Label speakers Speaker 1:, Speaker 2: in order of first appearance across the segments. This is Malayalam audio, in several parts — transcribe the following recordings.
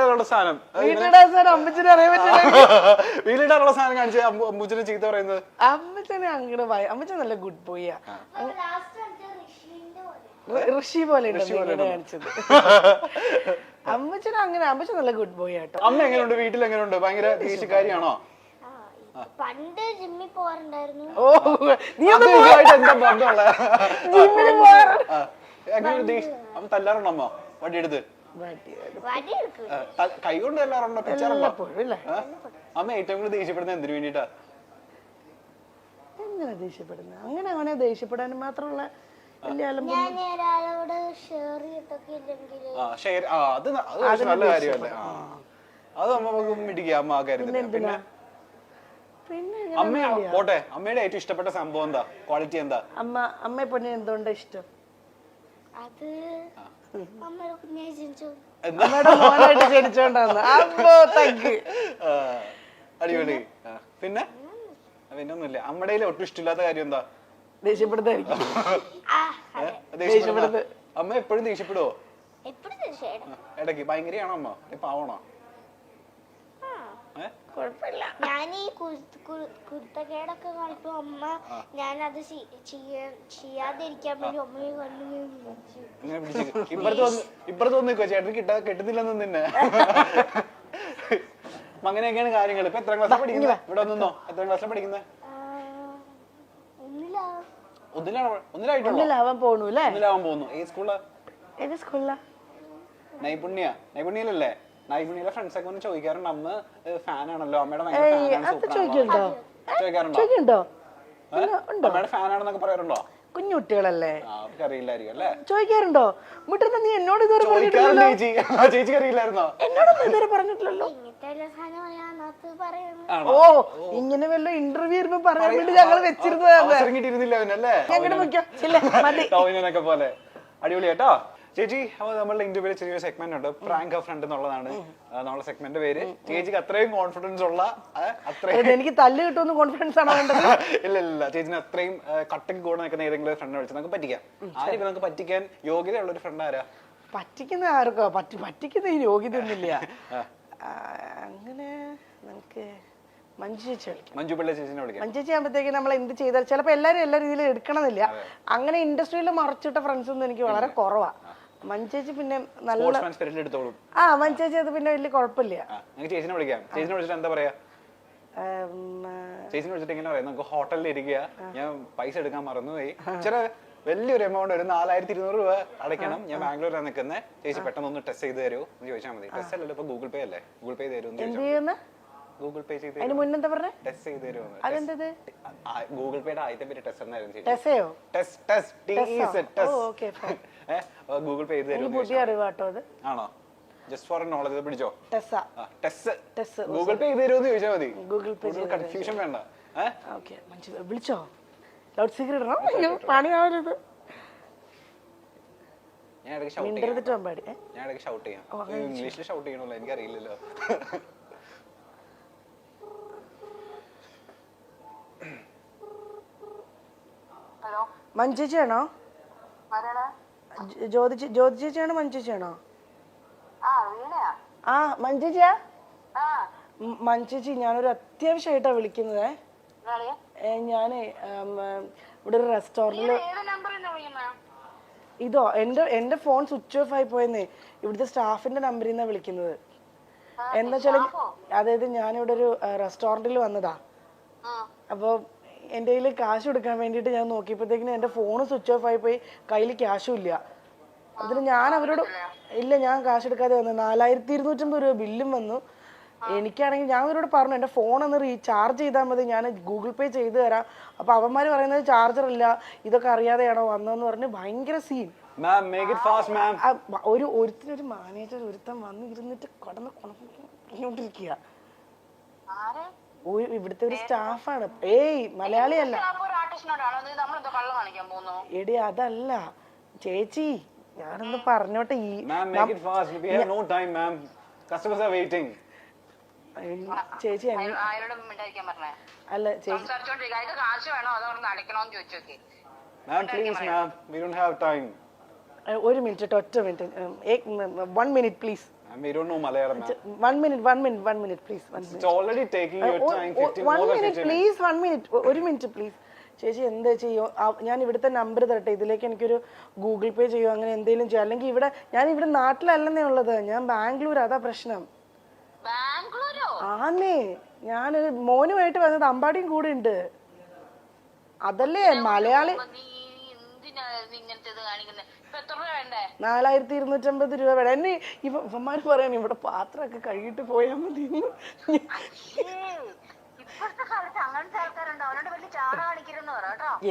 Speaker 1: വീട്ടിലിടാനുള്ള സാധനം.
Speaker 2: അമ്മച്ചിനെ അറിയാൻ പറ്റില്ല.
Speaker 1: വീട്ടിലിടാനുള്ള സാധനം കാണിച്ച് അമ്മു- അമ്മൂച്ചിനെ ചീത്ത പറയുന്നത്.
Speaker 2: അമ്മച്ചനെ അങ്ങനെ ഭയ- അമ്മച്ചൻ നല്ല ഗുഡ് ബോയ്യാ
Speaker 3: ഋഷിന്റെ പോലെ.
Speaker 2: ഋഷി പോലെ കാണിച്ചത്. അമ്മച്ചൻ അങ്ങനെ അമ്മച്ചൻ നല്ല ഗുഡ് ബോയ് ആട്ടോ
Speaker 1: അമ്മ എങ്ങനെയുണ്ട്? വീട്ടിൽ എങ്ങനെയുണ്ട്? ഭയങ്കര ദേഷ്യക്കാരിയാണോ?
Speaker 3: പണ്ട് ജിമ്മിൽ പോവാറുണ്ടായിരുന്നു
Speaker 2: ഓ നീ
Speaker 1: അത് ഇതുമായിട്ട് എന്താ ബന്ധമുള്ള? എങ്ങനെ ദേഷ്യം അമ്മ തല്ലാറുണ്ടോ അമ്മ? വണ്ടി
Speaker 3: വടി എടുക്കും
Speaker 1: ആ, ത- കൈ കൊണ്ട് തല്ലാറുണ്ടോ?
Speaker 2: അല്ലേ
Speaker 1: അമ്മ ഏറ്റവും കൂടുതൽ ദേഷ്യപ്പെടുന്നത് എന്തിനു വേണ്ടിട്ടാ
Speaker 2: എങ്ങനെ ദേഷ്യപ്പെടുന്നത്? അങ്ങനെ അവനെ ദേഷ്യപ്പെടാൻ മാത്രമുള്ള
Speaker 3: ഞാൻ ഒരാളോട് ഷെയർ ചെയ്തിട്ടൊക്കെ ഇല്ലെങ്കിൽ
Speaker 1: ആ ഷെയർ ആ അത് നല്ല കാര്യമല്ലേ? ആ. അത് നമുക്ക് മിടിക്കുക അമ്മ ആ പിന്നെ അമ്മ പോട്ടെ. അമ്മയുടെ ഏറ്റവും ഇഷ്ടപ്പെട്ട സംഭവം എന്താ? ക്വാളിറ്റി എന്താ?
Speaker 2: അമ്മ അമ്മയെ പൊന്നെ എന്തുകൊണ്ടാ ഇഷ്ടം?
Speaker 3: അത് അമ്മയുടെ
Speaker 2: മോനായിട്ട് ജനിച്ചോണ്ടാന്ന്.
Speaker 1: തഗ് അടിപൊളി. പിന്നെ? പിന്നെ ഒന്നുമില്ല അമ്മയുടെ ഒട്ടും ഇഷ്ടമില്ലാത്ത കാര്യം എന്താ?
Speaker 2: ദേഷ്യപ്പെടുത്തായിരിക്കും?
Speaker 1: അമ്മ എപ്പോഴും ദേഷ്യപ്പെടുവോ? ഇടയ്ക്ക്. ഭയങ്കരയാണോ അമ്മ? പാവണോ?
Speaker 2: കുഴപ്പമില്ല.
Speaker 3: ഞാൻ ഈ കുരുത്തക്കേടൊക്കെ കാണിക്കും അമ്മ ഞാനത് ചെയ്യാതിരിക്കാൻ വേണ്ടി അമ്മയെ
Speaker 1: കണ്ടു ഇപ്പുറത്ത് വന്ന് ഇപ്പുറത്ത് ചേട്ടൻ കിട്ടാ കിട്ടുന്നില്ലെന്ന് നിന്നെ. അങ്ങനെയൊക്കെയാണ് കാര്യങ്ങൾ ഇപ്പൊ എത്ര ക്ലാസ് പഠിക്കുന്നത് ഇവിടെ ഒന്നോ എത്ര ക്ലാസ് പഠിക്കുന്നത്
Speaker 2: ഒന്നിലാവാൻ
Speaker 1: പോകുന്നു ഏത് സ്കൂളാ
Speaker 2: ഏത് സ്കൂളിലാ?
Speaker 1: നൈപുണ്യ. നൈപുണ്യയിലല്ലേ? നൈപുണ്യയിലെ ഫ്രണ്ട്സ് ഒക്കെ ഒന്ന് ചോദിക്കാറുണ്ട് അമ്മ ഫാൻ ആണല്ലോ? അമ്മയുടെ super ചോദിക്കാറുണ്ടോ? അമ്മയുടെ ഫാൻ ആണെന്നൊക്കെ പറയാറുണ്ടോ? കുഞ്ഞുകുട്ടികളല്ലേ അറിയില്ലായിരിക്കും അല്ലേ?
Speaker 2: ചോദിക്കാറുണ്ടോ? മുട്ടുന്ന നീ എന്നോട് ഇതുവരെ പറഞ്ഞിട്ടില്ലല്ലോ.
Speaker 1: ആ, ചേച്ചിക്ക് അറിയില്ലായിരുന്നോ?
Speaker 2: എന്നോടൊന്നും ഇതുവരെ പറഞ്ഞിട്ടില്ലല്ലോ. ഓ ഇങ്ങനെ വല്ല ഇന്റർവ്യൂ വരുമ്പോ പറയാൻ വേണ്ടി ഞങ്ങൾ വെച്ചിരുന്നത്
Speaker 1: അവസരം കിട്ടിയിരുന്നില്ല അവനല്ലേ?
Speaker 2: എങ്ങനെ നോക്കിയോ ഇല്ല മതി.
Speaker 1: അടിപൊളി കേട്ടോ ചേച്ചി അപ്പൊ നമ്മളുടെ ഇന്റർവ്യൂ ചെറിയ സെഗ്മെന്റ് ഉണ്ട്. പ്രാങ്ക് ഓഫ് ഫ്രണ്ട് എന്നുള്ളതാണ് നമ്മുടെ സെഗ്മെന്റ് പേര്. ചേച്ചിക്ക് അത്രയും കോൺഫിഡൻസ് ഉള്ള അത്രയും
Speaker 2: എനിക്ക് തല്ല് കിട്ടുമെന്ന് കോൺഫിഡൻസ് ആണോ വേണ്ടത്?
Speaker 1: ഇല്ല ഇല്ല ചേച്ചിന് അത്രയും കട്ടക്ക് കൂടെ നിൽക്കുന്ന ഏതെങ്കിലും ഫ്രണ്ട് വിളിച്ച് നമുക്ക് പറ്റിക്കാം. ആരും നമുക്ക് പറ്റിക്കാൻ യോഗ്യതയുള്ള ഒരു ഫ്രണ്ട് ആരാ?
Speaker 2: പറ്റിക്കുന്ന ആർക്കോ? പറ്റി പറ്റിക്കുന്ന ഈ യോഗ്യത ഒന്നുമില്ല അങ്ങനെ നമുക്ക് മഞ്ജു ചേച്ചി വിളിക്കാം.
Speaker 1: മഞ്ജു പിള്ള ചേച്ചിനെ വിളിക്കാം.
Speaker 2: മഞ്ജു ചേച്ചി ആകുമ്പോഴത്തേക്ക് നമ്മൾ എന്ത് ചെയ്താൽ ചിലപ്പോൾ എല്ലാവരും എല്ലാ രീതിയിലും എടുക്കണമെന്നില്ല. അങ്ങനെ ഇൻഡസ്ട്രിയിൽ മറച്ചിട്ട ഫ്രണ്ട്സ് ഒന്നും എനിക്ക് വളരെ കുറവാ. മഞ്ജു ചേച്ചി പിന്നെ നല്ല
Speaker 1: സ്പോർട്സ്മാൻ സ്പിരിറ്റിൽ എടുത്തോളും.
Speaker 2: ആ മഞ്ചേച്ചി അത് പിന്നെ വലിയ കുഴപ്പമില്ല.
Speaker 1: ആ ചേച്ചിനെ വിളിക്കാം. ചേച്ചിനെ വിളിച്ചിട്ട് എന്താ പറയാ?
Speaker 2: ഉം, ആ,
Speaker 1: ചേച്ചിനെ വിളിച്ചിട്ട് എങ്ങനെ പറയാം? നമുക്ക് ഹോട്ടലിൽ ഇരിക്കുക. ഞാൻ പൈസ എടുക്കാൻ മറന്നുപോയി. ചില വലിയൊരു എമൗണ്ട് ഒരു നാലായിരത്തി ഇരുന്നൂറ് രൂപ അടയ്ക്കണം. ഞാൻ ബാംഗ്ലൂരിലാണ് നിൽക്കുന്നത്. ചേച്ചി പെട്ടെന്ന് ഒന്ന് ടെസ്റ്റ് ചെയ്ത് തരുമോ എന്ന് ചോദിച്ചാൽ മതി. ടെസ്റ്റ് അല്ലല്ലോ ഇപ്പൊ ഗൂഗിൾ പേ അല്ലേ? ഗൂഗിൾ പേ തരുമോ എന്ന്
Speaker 2: എന്ത്
Speaker 1: ചോദിച്ചാൽ
Speaker 2: ചെയ്യുന്ന?
Speaker 1: ഗൂഗിൾ പേ ചെയ്ത്
Speaker 2: അതിന് മുന്നെന്താ പറഞ്ഞേ?
Speaker 1: ടെസ്റ്റ് ചെയ്ത് തരുമോ?
Speaker 2: അതെന്തത്?
Speaker 1: ഗൂഗിൾ പേയുടെ ആദ്യത്തെ പേര് ടെസ്റ്റ് എന്നായിരുന്നു ചേച്ചി.
Speaker 2: ടെസയോ
Speaker 1: ടെസ്റ്റ് ടെസ്റ്റ്
Speaker 2: ടെസ്സോ? ഓ, okay, fine.
Speaker 1: ഗൂഗിൾ പേ ചെയ്ത്
Speaker 2: എനിക്ക്
Speaker 1: തരുമോ
Speaker 2: പുതിയ അറിവാട്ടോ അത്.
Speaker 1: ആണോ? ജസ്റ്റ് ഫോർ നോളജ് പിടിച്ചോ?
Speaker 2: Tessa
Speaker 1: test
Speaker 2: Tess
Speaker 1: Google Pay ചെയ്ത് തരുമോ എന്ന് ചോദിച്ചാൽ മതി
Speaker 2: ഗൂഗിൾ പേ
Speaker 1: കൺഫ്യൂഷൻ വേണ്ട. ഏഹ്?
Speaker 2: ഓക്കെ മഞ്ജു വിളിച്ചോ? ലൗഡ് സ്പീക്കർ ഇടണം? അയ്യോ പണിയാവരുത്.
Speaker 1: ഞാൻ ഇടയ്ക്ക് ഷൗട്ട് ചെയ്യാം
Speaker 2: മിണ്ടരുതിട്ട് പാടി ഏ
Speaker 1: ഞാൻ ഇടയ്ക്ക് ഷൗട്ട് ചെയ്യാം. ഇംഗ്ലീഷിൽ ഷൗട്ട് ചെയ്യണമല്ലോ എനിക്കറിയില്ലല്ലോ.
Speaker 4: ഹലോ
Speaker 2: മഞ്ജു ചേച്ചിയാണോ?
Speaker 4: ആരാണ്?
Speaker 2: ജ- ജ്യോതി ജ്യോതി ചേച്ചിയാണോ മഞ്ജു
Speaker 4: ആ വീണയാ.
Speaker 2: ആ മഞ്ജു ചേച്ചിയാ?
Speaker 4: ആ.
Speaker 2: ഉം, മഞ്ജു ചേച്ചി ഞാനൊരു അത്യാവശ്യമായിട്ടാ വിളിക്കുന്നത്. ഞാൻ ഇവിടെ ഒരു
Speaker 4: റെസ്റ്റോറന്റിൽ
Speaker 2: ഇതോ എന്റെ എന്റെ ഫോൺ സ്വിച്ച് ഓഫ് ആയി പോയെന്നേ. ഇവിടുത്തെ സ്റ്റാഫിന്റെ നമ്പറിൽ നിന്നാണ് വിളിക്കുന്നത്. എന്താ വെച്ചാൽ അതായത് ഞാനിവിടെ ഒരു റെസ്റ്റോറന്റിൽ വന്നതാ. അപ്പോൾ എന്റെ കയ്യിൽ കാശ് എടുക്കാൻ വേണ്ടിയിട്ട് ഞാൻ നോക്കിയപ്പോഴത്തേക്കിനും എന്റെ ഫോൺ സ്വിച്ച് ഓഫ് ആയി പോയി കയ്യിൽ ക്യാഷും ഇല്ല. അതിൽ ഞാൻ അവരോട് ഇല്ല ഞാൻ കാശ് എടുക്കാതെ വന്നു. നാലായിരത്തി ഇരുന്നൂറ്റമ്പത് രൂപ ബില്ലും വന്നു. എനിക്കാണെങ്കിൽ ഞാൻ അവരോട് പറഞ്ഞു എന്റെ ഫോൺ ഒന്ന് റീചാർജ് ചെയ്താൽ മതി. ഞാൻ ഗൂഗിൾ പേ ചെയ്ത് തരാം. അപ്പോൾ അവന്മാർ പറയുന്നത് ചാർജർ ഇല്ല ഇതൊക്കെ അറിയാതെയാണോ വന്നതെന്ന് പറഞ്ഞ് ഭയങ്കര scene
Speaker 1: ma'am make it fast ma'am
Speaker 2: ആ, മ- ഒരു ഒരുത്തിനൊരു മാനേജർ ഒരുത്തൻ വന്ന് ഇരുന്നിട്ട് കടന്ന് കൊണ്ടിരിക്കുക ഇവിടുത്തെ ഒരു സ്റ്റാഫാണ് ഏയ് മലയാളിയല്ല എടി അതല്ല. ചേച്ചി ഞാനൊന്ന് പറഞ്ഞോട്ടെ. ഈ
Speaker 1: ma'am make fast we have no time ma'am customers are waiting
Speaker 2: ചേച്ചി അല്ല ചേച്ചി. ഒരു മിനിറ്റ് ഒറ്റ minute. One minute please
Speaker 1: Ma'am, we don't know Malayalam, ma'am.
Speaker 2: One minute one minute one minute please one
Speaker 1: It's already taking your time, 15,
Speaker 2: one
Speaker 1: more than
Speaker 2: minute
Speaker 1: 15 minutes.
Speaker 2: Please one minute ഒരു മിനിറ്റ് പ്ലീസ് ചേച്ചി എന്താ ചെയ്യോ? ആ, ഞാൻ ഇവിടുത്തെ നമ്പർ തരട്ടെ? ഇതിലേക്ക് എനിക്കൊരു ഗൂഗിൾ പേ ചെയ്യോ? അങ്ങനെ എന്തെങ്കിലും ചെയ്യോ. അല്ലെങ്കിൽ ഇവിടെ ഞാൻ ഇവിടെ നാട്ടിലല്ലെന്നേ ഉള്ളത്. ഞാൻ ബാംഗ്ലൂർ അതാ പ്രശ്നം.
Speaker 4: ബാംഗ്ലൂരോ?
Speaker 2: ആന്നേ. ഞാൻ മോനുമായിട്ട് വന്നത് അമ്പാടിയും കൂടെ ഉണ്ട്. അതല്ലേ മലയാളി
Speaker 4: നീ എന്തിനാ നീ ഇങ്ങനത്തെ ഇത് കാണിക്കുന്നത്
Speaker 2: നാലായിരത്തി ഇരുന്നൂറ്റമ്പത് രൂപ വേണം. എന്നെ ഇവ ഇവന്മാർ പറയാൻ ഇവിടെ പാത്രമൊക്കെ കഴുകിട്ട് പോയാൽ മതി.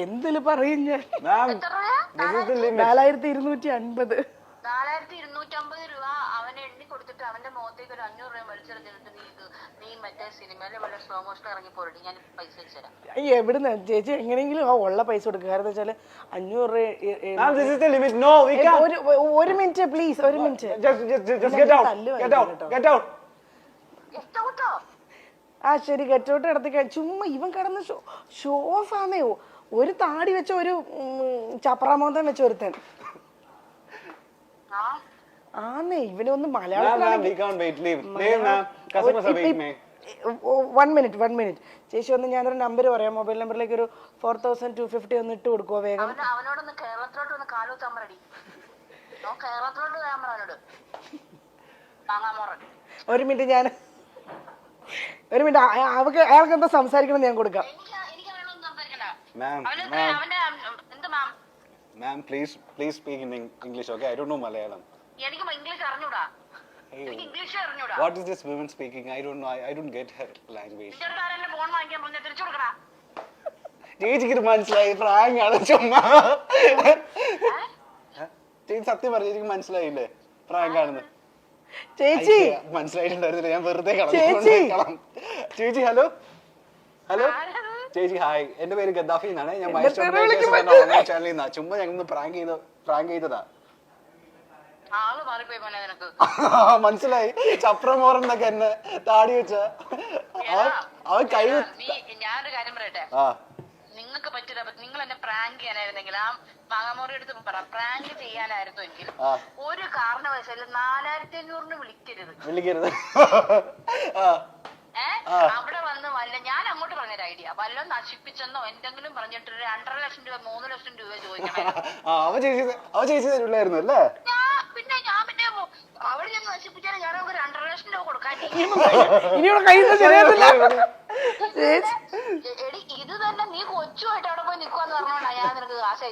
Speaker 2: എന്തിൽ പറയും ഞാൻ. നാലായിരത്തി ഇരുന്നൂറ്റി അൻപത്
Speaker 4: നാലായിരത്തി ഇരുന്നൂറ്റമ്പത് രൂപ അവനെ എണ്ണി കൊടുത്തിട്ട് അവന്റെ മുഖത്തേക്ക് ഒരു അഞ്ഞൂറ് രൂപ വലിച്ചെറിഞ്ഞിട്ട്
Speaker 2: അയ്യ എവിടുന്ന്? ചേച്ചി എങ്ങനെയെങ്കിലും ആ ഉള്ള പൈസ കൊടുക്കുക കാരണം വെച്ചാൽ അഞ്ഞൂറ്. ഒരു മിനിറ്റ് പ്ലീസ് ഒരു മിനിറ്റ്. ആ ശരി ഗെറ്റോട്ട് നടത്തി ചുമ്മാ ഇവൻ കിടന്ന് ഷോ ഷോ ഓഫ് ആന്നേ. ഒരു താടി വെച്ച ഒരു ചപ്രാമോന്തം വെച്ച ഒരുത്തൻ. ആന്നേ ഇവനൊന്ന്
Speaker 1: Ma'am,
Speaker 2: one minute one minute ചേച്ചി ഒന്ന് ഞാനൊരു നമ്പർ പറയാം. മൊബൈൽ നമ്പറിലേക്ക് ഒരു ഫോർ തൗസൻഡ് ടു ഫിഫ്റ്റി ഒന്ന് ഇട്ട് കൊടുക്കുവോ വേഗം?
Speaker 4: അവനോടൊന്ന് കേരളത്തിലോട്ട് ഒന്ന് കേരളത്തിലോട്ട് അവനോട്.
Speaker 2: ഒരു മിനിറ്റ് ഞാൻ ഒരു മിനിറ്റ് അവക്ക് അയാൾക്ക് എന്താ സംസാരിക്കണം ഞാൻ കൊടുക്കാം.
Speaker 4: എനിക്ക് എനിക്ക് അവനോടൊന്നും സംസാരിക്കണ്ട.
Speaker 1: Ma'am,
Speaker 4: അവന് അവന്റെ എന്ത് ma'am
Speaker 1: ma'am, please, please speak in Eng- English, okay? I don't know Malayalam.
Speaker 4: എനിക്ക് ഇംഗ്ലീഷ് അറിഞ്ഞൂടാ. എനിക്ക് ഇംഗ്ലീഷ് അറിഞ്ഞൂടാ.
Speaker 1: What is this woman speaking? I don't know. I, I don't get her language.
Speaker 4: നിന്റെ അടുത്ത് ആരെല്ലാം ഫോൺ വാങ്ങിക്കാൻ പറഞ്ഞ തിരിച്ചു കൊടുക്കടാ.
Speaker 1: ചേച്ചിക്ക് മനസ്സിലായി. ആണ് ചുമ്മാ. ചേച്ചി സത്യം പറഞ്ഞു ചേച്ചിക്ക് മനസ്സിലായില്ലേ? പ്രാങ്ക് ആണെന്ന്
Speaker 2: ചേച്ചി
Speaker 1: മനസ്സിലായിട്ടുണ്ടായിരുന്നില്ല. ഞാൻ വെറുതെ
Speaker 2: ചേച്ചി.
Speaker 1: കളഞ്ഞു. ചേച്ചി ഹലോ? ഹലോ? ചേച്ചി ഹായ്. എന്റെ പേര് ഗദ്ദാഫി എന്നാണ്. ഞാൻ മൈസ്റ്റർ ചാനലിൽ നിന്നാ. ചുമ്മാ ഞങ്ങൾ പ്രാങ്ക് ചെയ്ത പ്രാങ്ക് ചെയ്തതാ
Speaker 4: ആൾ മാറിപ്പോയി പോലെ നിനക്ക്
Speaker 1: മനസ്സിലായി. ചപ്രമോറൻ എന്നൊക്കെ എന്നെ താടി വെച്ച. അവൻ കൈ
Speaker 4: ഞാനൊരു കാര്യം പറയട്ടെ? നിങ്ങൾക്ക് പറ്റില്ല നിങ്ങൾ എന്നെ പ്രാങ്ക് ചെയ്യാനായിരുന്നെങ്കിൽ ആ മാങ്ങാമോറി എടുത്ത് പറ. പ്രാങ്ക് ചെയ്യാനായിരുന്നു എങ്കിൽ ഒരു കാരണവശാലും നാലായിരത്തി അഞ്ഞൂറിന് വിളിക്കരുത്.
Speaker 1: വിളിക്കരുത്
Speaker 4: അവിടെ വന്ന് വല്ല ഞാൻ അങ്ങോട്ട് പറഞ്ഞൊരു ഐഡിയ വല്ലതും നശിപ്പിച്ചെന്നോ എന്തെങ്കിലും പറഞ്ഞിട്ട് രണ്ടര ലക്ഷം രൂപ മൂന്ന് ലക്ഷം രൂപ ചോദിക്കണം.
Speaker 1: അവ ചേച്ചി അവ ചേച്ചി തരുള്ളായിരുന്നു അല്ലേ?
Speaker 4: പിന്നെ ഞാൻ പിന്നെ മോ- അവിടെ ചെന്ന് നശിപ്പിച്ചാൽ ഞാൻ അവർക്ക് രണ്ടര ലക്ഷം രൂപ കൊടുക്കാൻ
Speaker 2: കയ്യിൽ ചേച്ചി
Speaker 4: എടി ഇത് തന്നെ നീ കൊച്ചുമായിട്ട് അവിടെ പോയി നിക്കുവാന്ന് പറഞ്ഞോണ്ടാ ഞാൻ നിനക്ക് കാശ്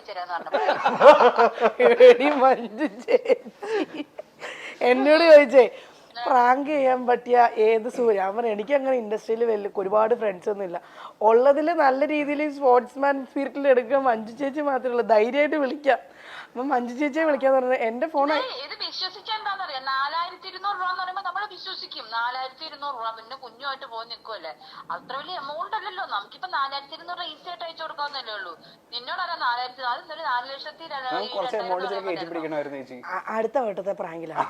Speaker 4: പറഞ്ഞു
Speaker 2: എന്നോട് ചോദിച്ചേ പ്രാങ്ക് ചെയ്യാൻ പറ്റിയ ഏത് സൂര്യ? ഞാൻ പറഞ്ഞു എനിക്ക് അങ്ങനെ ഇൻഡസ്ട്രിയിൽ വലിയ ഒരുപാട് ഫ്രണ്ട്സ് ഒന്നും ഇല്ല. ഉള്ളതിൽ നല്ല രീതിയിൽ സ്പോർട്സ്മാൻ സ്പിരിറ്റിൽ എടുക്കാൻ മഞ്ജു ചേച്ചി മാത്രമേ ഉള്ളൂ. ധൈര്യമായിട്ട് വിളിക്കാം. അപ്പൊ മഞ്ജു ചേച്ചിയെ വിളിക്കാന്ന് പറഞ്ഞത് എന്റെ ഫോൺ
Speaker 4: ഇത് വിശ്വസിക്കാൻ എന്താണെന്നറിയാം നാലായിരത്തി ഇരുന്നൂറ് രൂപ എന്ന് പറയുമ്പോ നമ്മൾ വിശ്വസിക്കും. നാലായിരത്തി ഇരുന്നൂറ് രൂപ. പിന്നെ കുഞ്ഞുമായിട്ട് പോയി നിൽക്കുമല്ലേ അത്ര വലിയ എമൗണ്ട് അല്ലല്ലോ. നമുക്കിപ്പോ നാലായിരത്തി ഇരുന്നൂറ് രൂപ ഈസി ആയിട്ട് അയച്ചു കൊടുക്കാവുന്നല്ലേ ഉള്ളൂ. നിന്നോടല്ല നാലായിരത്തി അത് ഇന്നൊരു നാല് ലക്ഷത്തി
Speaker 1: കുറച്ച് എമൗണ്ട് ചിലപ്പോൾ കയറ്റി പിടിക്കണമായിരുന്നു ചേച്ചി.
Speaker 2: അടുത്ത വട്ടത്തെ പ്രാങ്കിലാണ്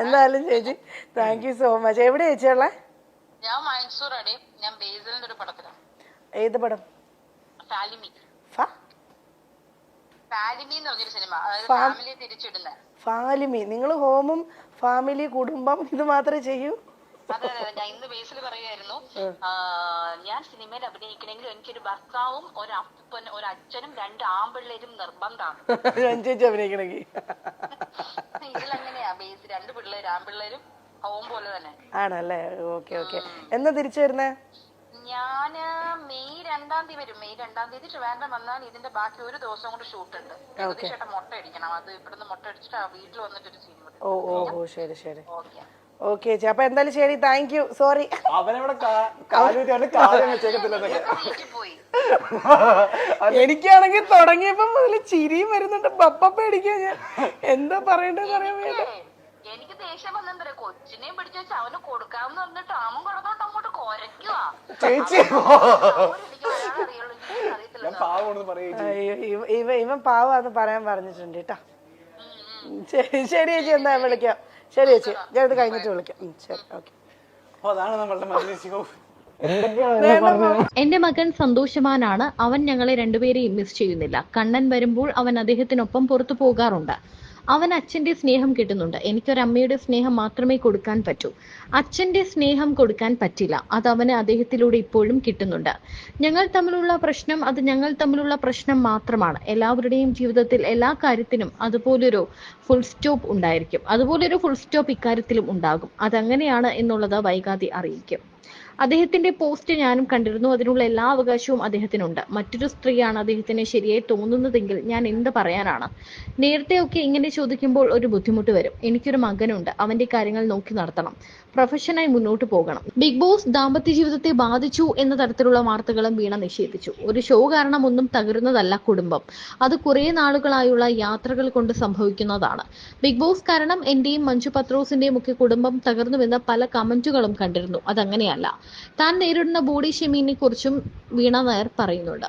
Speaker 2: എന്തായാലും ചേച്ചി താങ്ക് യു സോ മച്ച് എവിടെ ചേച്ചിയുള്ള
Speaker 4: ഞാൻ മൈസൂർ അടി. ഞാൻ ബേസിലിന്റെ ഒരു പടത്തിലാണ്
Speaker 2: ഏത് പടം?
Speaker 4: ഫാലിമി ഫാലിമി എന്ന് പറഞ്ഞൊരു സിനിമ. അതായത് ഫാമിലി
Speaker 2: ഫാലിമി. നിങ്ങൾ ഹോമും ഫാമിലി കുടുംബം ഇത് മാത്രമേ ചെയ്യൂ?
Speaker 4: അതെ അതെ അതെ. ഞാൻ ഇന്ന് ബേസിൽ പറയുമായിരുന്നു ഞാൻ സിനിമയിൽ അഭിനയിക്കണമെങ്കിൽ എനിക്കൊരു ഭർത്താവും ഒരു അപ്പൻ ഒരു അച്ഛനും രണ്ട് ആമ്പിള്ളേരും നിർബന്ധമാണ്.
Speaker 2: ചേച്ചി അഭിനയിക്കണമെങ്കിൽ.
Speaker 4: ഇതിലങ്ങനെയാ ബേസ്. രണ്ട് പിള്ളേർ ആമ്പിള്ളേരും ഹോം പോലെ തന്നെ.
Speaker 2: ആണല്ലേ? Okay okay. എന്നാ തിരിച്ചു വരുന്നേ?
Speaker 4: ഞാൻ മെയ് രണ്ടാം തീയതി വരും. മെയ് രണ്ടാം തീയതി ട്രിവാൻഡ്രം വന്നാൽ ഇതിന്റെ ബാക്കി ഒരു ദിവസം കൊണ്ട് ഷൂട്ട് ഉണ്ട്. ചേട്ടൻ മുട്ട അടിക്കണം. അത് ഇവിടുന്ന് മുട്ട അടിച്ചിട്ട് ആ വീട്ടിൽ വന്നിട്ട് ഒരു സീൻ
Speaker 2: ഓ ഓ ഓ ശരി ശരി.
Speaker 4: ഓക്കെ
Speaker 2: ഓക്കെ ചേച്ചി. അപ്പൊ എന്തായാലും ശരി. താങ്ക് യു സോറി എനിക്കാണെങ്കിൽ തുടങ്ങിയപ്പോ മുതൽ ചിരിയും വരുന്നുണ്ട്. ബപ്പ പേടിക്കാൻ ഞാൻ. എന്താ പറയണ്ടെന്ന് അറിയാൻ വേണ്ടി
Speaker 4: ദേഷ്യം വന്നെന്തര കൊച്ചിനെയും പിടിച്ചു വെച്ച് അവന് കൊടുക്കാമെന്ന് പറഞ്ഞിട്ട് അവൻ കിടന്നോട്ട് അങ്ങോട്ട് കൊരയ്ക്കുവാ.
Speaker 1: ചേച്ചി ഞാൻ പാവണെന്ന് പറയും
Speaker 2: അയ്യോ ഇവ- ഇവ ഇവൻ പാവാന്ന് പറയാൻ പറഞ്ഞിട്ടുണ്ട് കേട്ടാ ശരി ശരി ചേച്ചി എന്താ വിളിക്കാം ശരി ചേച്ചി ഞാൻ ഇത് കഴിഞ്ഞിട്ട് വിളിക്കാം ഉം, ശരി ഓക്കെ
Speaker 1: അപ്പൊ അതാണ് നമ്മളുടെ മജ്ലിസിയോ
Speaker 5: എന്റെ മകൻ സന്തോഷവാനാണ് അവൻ ഞങ്ങളെ രണ്ടുപേരെയും മിസ് ചെയ്യുന്നില്ല കണ്ണൻ വരുമ്പോൾ അവൻ അദ്ദേഹത്തിനൊപ്പം പുറത്തു പോകാറുണ്ട് അവൻ അച്ഛന്റെ സ്നേഹം കിട്ടുന്നുണ്ട്. എനിക്കൊരമ്മയുടെ സ്നേഹം മാത്രമേ കൊടുക്കാൻ പറ്റൂ. അച്ഛന്റെ സ്നേഹം കൊടുക്കാൻ പറ്റില്ല. അത് അവന് അദ്ദേഹത്തിലൂടെ ഇപ്പോഴും കിട്ടുന്നുണ്ട്. ഞങ്ങൾ തമ്മിലുള്ള പ്രശ്നം അത് ഞങ്ങൾ തമ്മിലുള്ള പ്രശ്നം മാത്രമാണ്. എല്ലാവരുടെയും ജീവിതത്തിൽ എല്ലാ കാര്യത്തിനും അതുപോലൊരു ഫുൾ സ്റ്റോപ്പ് ഉണ്ടായിരിക്കും. അതുപോലൊരു ഫുൾ സ്റ്റോപ്പ് ഇക്കാര്യത്തിലും ഉണ്ടാകും. അതങ്ങനെയാണ് എന്നുള്ളത് വൈകാതെ അറിയിക്കും. അദ്ദേഹത്തിന്റെ പോസ്റ്റ് ഞാനും കണ്ടിരുന്നു. അതിനുള്ള എല്ലാ അവകാശവും അദ്ദേഹത്തിനുണ്ട്. മറ്റൊരു സ്ത്രീയാണ് അദ്ദേഹത്തിന് ശരിയായി തോന്നുന്നതെങ്കിൽ ഞാൻ എന്ത് പറയാനാണ്? നേരത്തെ ഒക്കെ ഇങ്ങനെ ചോദിക്കുമ്പോൾ ഒരു ബുദ്ധിമുട്ട് വരും. എനിക്കൊരു മകനുണ്ട്. അവന്റെ കാര്യങ്ങൾ നോക്കി നടത്തണം. പ്രൊഫഷനായി മുന്നോട്ട് പോകണം. ബിഗ് ബോസ് ദാമ്പത്യ ജീവിതത്തെ ബാധിച്ചു എന്ന തരത്തിലുള്ള വാർത്തകളും വീണ നിഷേധിച്ചു. ഒരു ഷോ കാരണം ഒന്നും തകരുന്നതല്ല കുടുംബം. അത് കുറെ നാളുകളായുള്ള യാത്രകൾ കൊണ്ട് സംഭവിക്കുന്നതാണ്. ബിഗ് ബോസ് കാരണം എന്റെയും മഞ്ജു പത്രോസിന്റെയും ഒക്കെ കുടുംബം തകർന്നുവെന്ന പല കമന്റുകളും കണ്ടിരുന്നു. അതങ്ങനെയല്ല. താൻ നേരിടുന്ന ബോഡി ഷെമീനെ കുറിച്ചും വീണ നായർ പറയുന്നുണ്ട്.